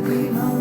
we know.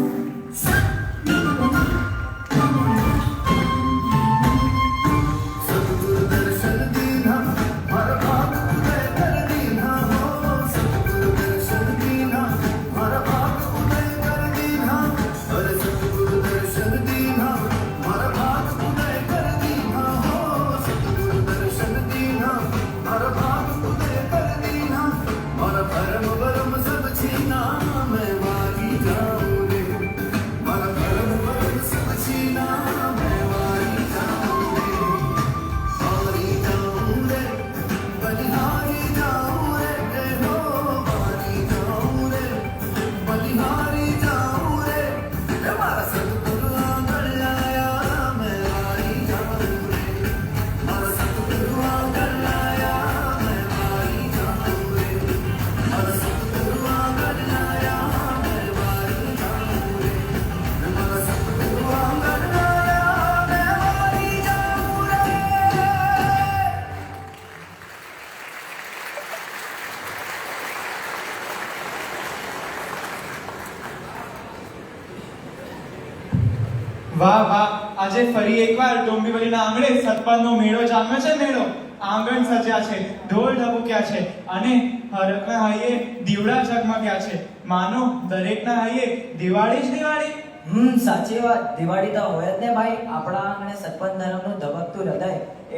આજે ફરી એકવાર ડોંબીવલીના આંગણે સતપદનો મેળો જામ્યો છે મેળો. આંગણ સજ્યા છે ઢોલ ઢબુક્યા છે અને હરકના હાઈએ દીવડા ઝગમગ્યા છે. માનો દરેકના હાઈએ દિવાળી જ દિવાળી. હમ સાચી વાત. દિવાળી તો હોય જ ને ભાઈ. આપણા આંગણે સતપંચ ધર્મનું ધબકતું હૃદય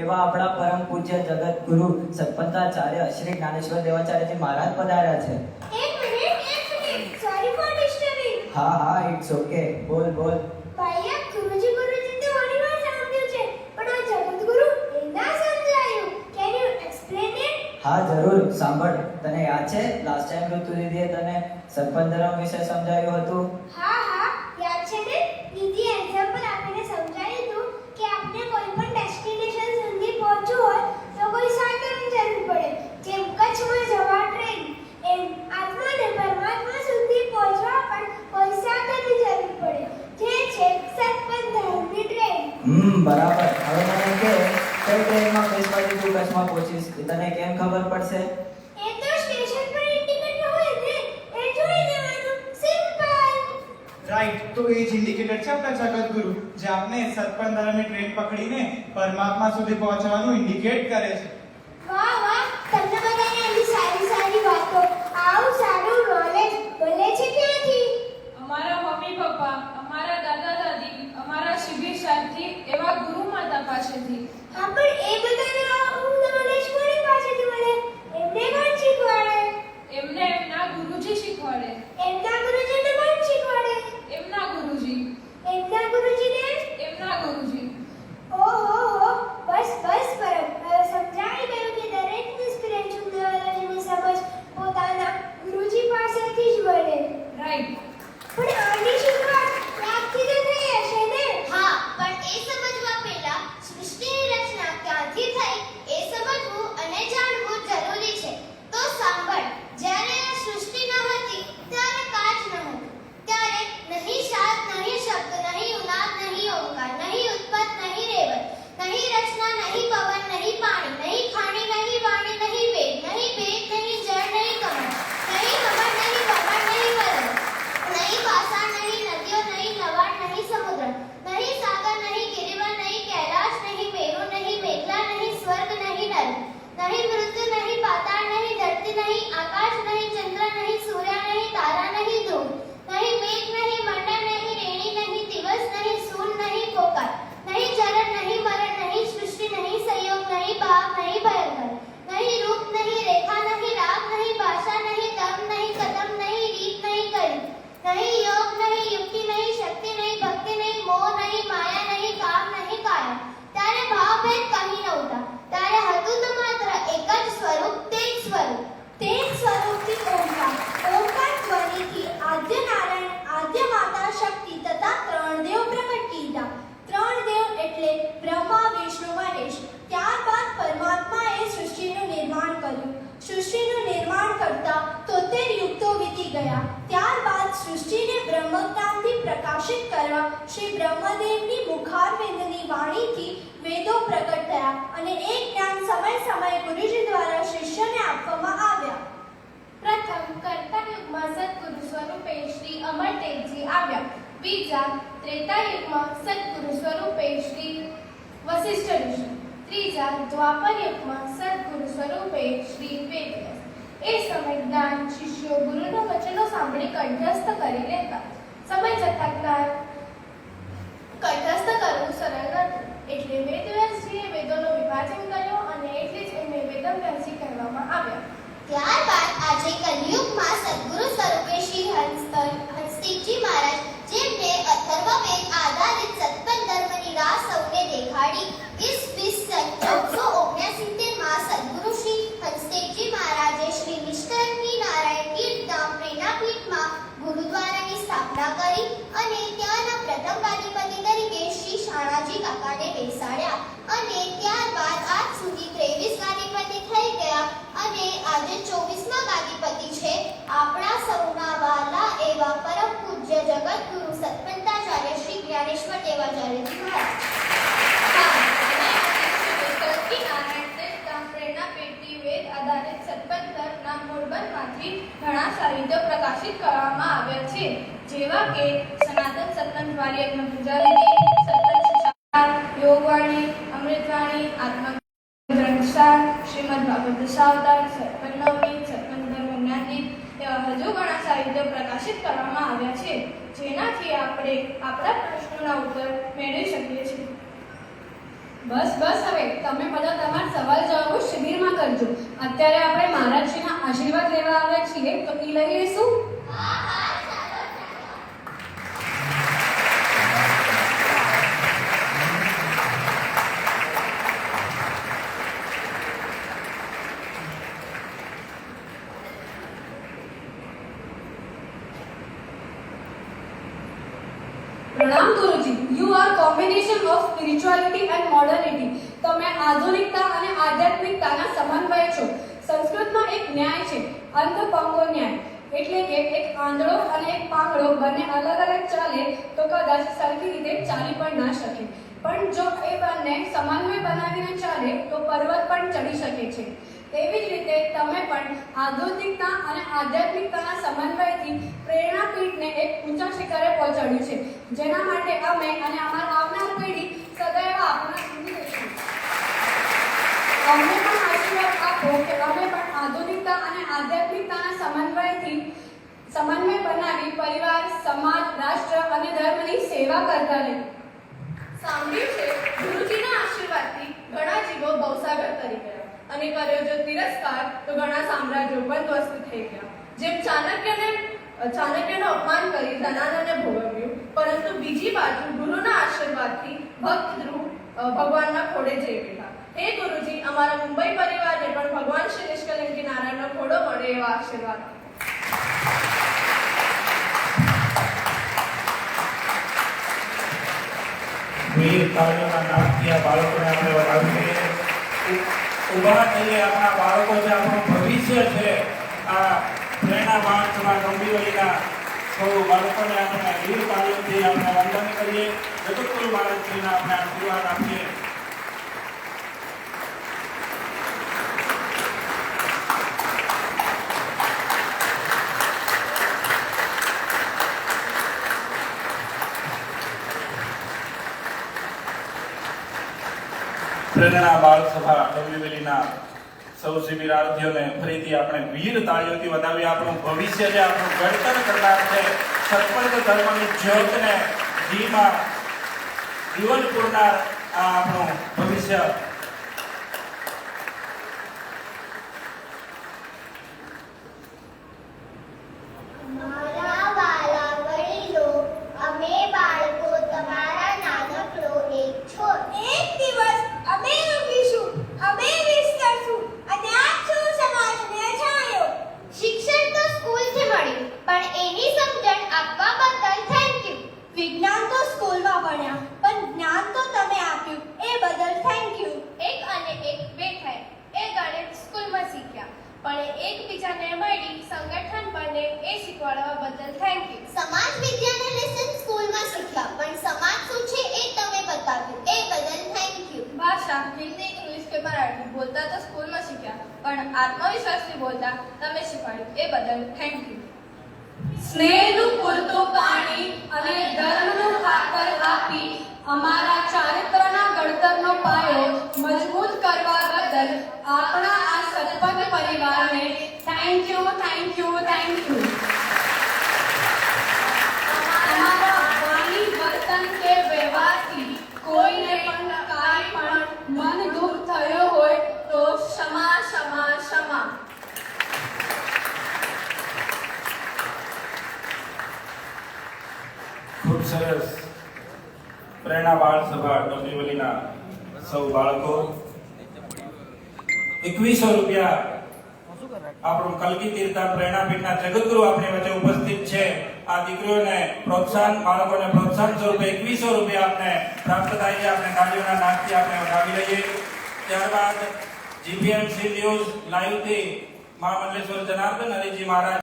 એવા આપણા પરમ પૂજ્ય જગત ગુરુ સતપંચાચાર્ય શ્રી જ્ઞાનેશ્વર દેવાચાર્યજી મહારાજ પધાર્યા છે. એક મિનિટ એક મિનિટ સોરી ફોર ડિસ્ટર્બિંગ હા હા ઇટ્સ ઓકે બોલ બોલ. હા, જરૂર. સાંભળ, તને યાદ છે? લાસ્ટ ટાઈમ ઋતુ દીદીએ તને સરપંચ ધર્મ વિશે સમજાવ્યું હતું? હા રાઈટ તો એ જ ઇન્ડિકેટર છે આપણા જગતગુરુ, જે આપને સત્પન ધર્મની ટ્રેન પકડીને પરમાત્મા સુધી પહોંચવાનું ઇન્ડિકેટ કરે છે. બ્રહ્મદેવની મુખારવિંદની વાણીથી વેદો પ્રગટ થયા અને એ જ્ઞાન સમય સમયે ગુરુજી દ્વારા શિષ્યને આપવામાં આવ્યા. અને ત્યારબાદ આજ સુધી ત્રેવીસ ગાદીપતિ થઈ ગયા અને આજે ચોવીસમા ગાદીપતિ છે. આપણા સૌના વાલા એવા પરમ પૂજ્ય જગતગુરુ સત્પંતાચાર્ય શ્રી જ્ઞાનેશ્વર દેવાચાર્ય આધારિત સત્પંતરના મૂળબંધમાંથી ઘણા સાહિત્યો પ્રકાશિત કરવામાં આવ્યા છે. જેવા કે સનાતન સત્પંત વાલી યજ્ઞ પૂજારીની સત્પંત યોગવાણી અમૃતવાણી આત્મા ગ્રંથસાર શ્રીમદ ભાગવત દશાવતાર સત્સંગ નવની સત્સંગ ધર્મ જ્ઞાનદીપ એવા હજુ ઘણા સાહિત્ય પ્રકાશિત કરવામાં આવ્યા છે, જેનાથી આપણે આપણા પ્રશ્નોના ઉત્તર મેળવી શકીએ છીએ. બસ બસ, હવે તમે બધા તમારા સવાલ જવાબો શિબિરમાં કરજો. અત્યારે આપણે મહારાજજીના આશીર્વાદ લેવા આવ્યા છીએ, તો એ લઈ લઈશું. સ્પિરિચ્યુઆલિટી એન્ડ મોડર્નિટી તમે આધુનિકતા અને આધ્યાત્મિકતાના સમન્વય છો. સંસ્કૃતમાં એક ન્યાય છે અંધ પંગો ન્યાય. એટલે કે એક આંધળો અને એક પાંગળો બંને અલગ અલગ ચાલે તો કદાચ સરખી રીતે ચાલી પણ ના શકે. પણ જો એ બંને સમન્વય બનાવીને ચાલે તો પર્વત પણ ચડી શકે છે. તેવી જ રીતે તમે પણ આધુનિકતા અને આધ્યાત્મિકતાના સમન્વયથી પ્રેરણાપીઠને એક ઊંચા શિખરે પહોંચાડ્યું છે. જેના માટે અમે અને અમારા આવનાર પેઢી સદૈવ આપણા સુધી રહીશું અમને પણ આશીર્વાદ આપો કે અમે પણ આધુનિકતા અને આધ્યાત્મિકતાના સમન્વયથી સમન્વય બનાવી પરિવાર, સમાજ, રાષ્ટ્ર અને ધર્મની સેવા કરતા રહે. સાંભળ્યું છે, ગુરુજીના આશીર્વાદથી ઘણા જીવો ભવસાગર તરી ગયા અને કર્યો જો તિરસ્કાર, તો ઘણા સામ્રાજ્યો પણ ધ્વસ્ત થઈ ગયા. જેમ ચાણક્યને, ચાણક્યનું અપમાન કરી ધનાનને ભોગવ્યું, પરંતુ બીજી બાજુ ગુરુના આશીર્વાદથી ભક્ત ધ્રુવ ભગવાનના ખોડે જઈ બેઠા. હે ગુરુજી, અમારા મુંબઈ પરિવારને પણ ભગવાન શ્રી નિષ્કલંકી નારાયણનો ખોડો મળે એવા આશીર્વાદ વીર કાર્યોના આપણે ભવિષ્ય છે, આ પ્રેરણા ગંભીરલીના સૌ બાળકોને આપણે વીર પાલનથી આપણે વંદન કરીએ. જગતગુરુ મહારાજશ્રીના આપણે આશીર્વાદ આપીએ. પ્રેરણા બાળ સભા ડોંબીવલીના સૌ શિબિરાર્થીઓને ફરીથી આપણે વીર તાળીઓથી વધાવી આપણું ભવિષ્ય છે આપણું ઘડતર કરનાર છે સત્પંચ ધર્મની જ્યોતને ઘીમાં જીવન પૂરનાર આ આપણું ભવિષ્ય મારા વાલા વડીલો અમે બાળકો તમારા નાનકડો એક છોડ એક દિવસ અમે ઉગીશું અમે વિસ્તરશું અને આખો સમાજને છાયો શિક્ષણ તો સ્કૂલથી મળ્યું પણ એની સમજણ આપવા બદલ થેન્ક યુ વિજ્ઞાન તો સ્કૂલમાં ભણ્યા પણ જ્ઞાન તો તમે આપ્યું એ બદલ થેન્ક યુ એક અને એક બે થાય એ ગણિત સ્કૂલમાં શીખ્યા પણ એ એકબીજાને મળી સંગઠન બને એ શીખવાડવા બદલ થેન્ક યુ સમાજ વિદ્યાના લેસન સ્કૂલમાં શીખ્યા પણ સમાજ શું છે એ તમે બતાવ્યું એ બદલ થેન્ક યુ ભાષા હિન્દી ઇંગ્લિશ કે મરાઠી બોલતા તો સ્કૂલમાં શીખ્યા. પણ આત્મવિશ્વાસથી બોલતા તમે શીખવાડ્યું. એ બદલ થેન્ક યુ સ્નેહનું પૂરતું પાણી અને ધર્મનું ખાતર આપી અમારા ચારિત્રના ઘડતરનો પાયો મજબૂત કરવા બદલ આપણા આ સત્પંચ પરિવારને thank you thank you thank you અમારા વાણી વર્તન કે વ્યવહારથી કોઈને પણ કાંઈ પણ મન દુઃખ થયો હોય તો ક્ષમા ક્ષમા ક્ષમા ખૂબ સરસ પ્રેરણા બાળ સભા ડોંબીવલીના સૌ બાળકો. એકવીસો રૂપિયા આપણું કલકી તીર્થા પ્રેરણાપીઠના જગતગુરુ આપણી વચ્ચે ઉપસ્થિત છે. આ દીકરીઓને પ્રોત્સાહન, બાળકોને પ્રોત્સાહન સ્વરૂપે એકવીસો રૂપિયા આપણે પ્રાપ્ત થાય છે. આપણે ગાડીઓના નાદથી આપણે વધાવી લઈએ. ત્યારબાદ જીપીએમસી ન્યૂઝ, લાઈવથી મહામંડલેશ્વર જનાર્દન હરિજી મહારાજ.